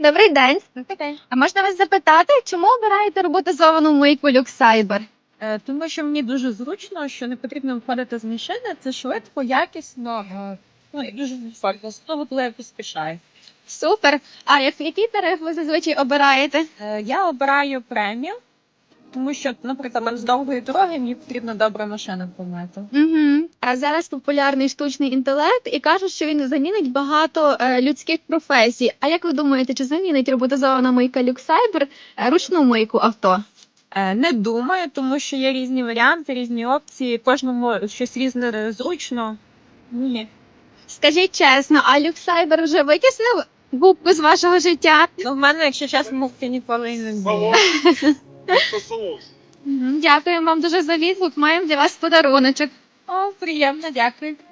Добрий день. А можна вас запитати, чому обираєте роботизовану мийку Люксайбер? Е, Тому що мені дуже зручно, що не потрібно виходити з машини, це швидко, якісно, е, ну і дуже комфортно, особливо коли я поспішаю. Супер. А як- який тариф ви зазвичай обираєте? Е, Я обираю премію, тому що, наприклад, з довгої дороги мені потрібна добра машина помити. Угу. Зараз популярний штучний інтелект і кажуть, що він замінить багато е, людських професій. А як ви думаєте, чи замінить роботизована мийка Люксайбер е, ручну мийку авто? Е, Не думаю, тому що є різні варіанти, різні опції, кожному щось різне зручно. Ні. Скажіть чесно, а Люксайбер вже витіснив губку з вашого життя? Ну, в мене, якщо чесно, мовки ніколи не було. Дякую вам дуже за відгук. Маємо для вас подаруночок. Oh, Priyam, na.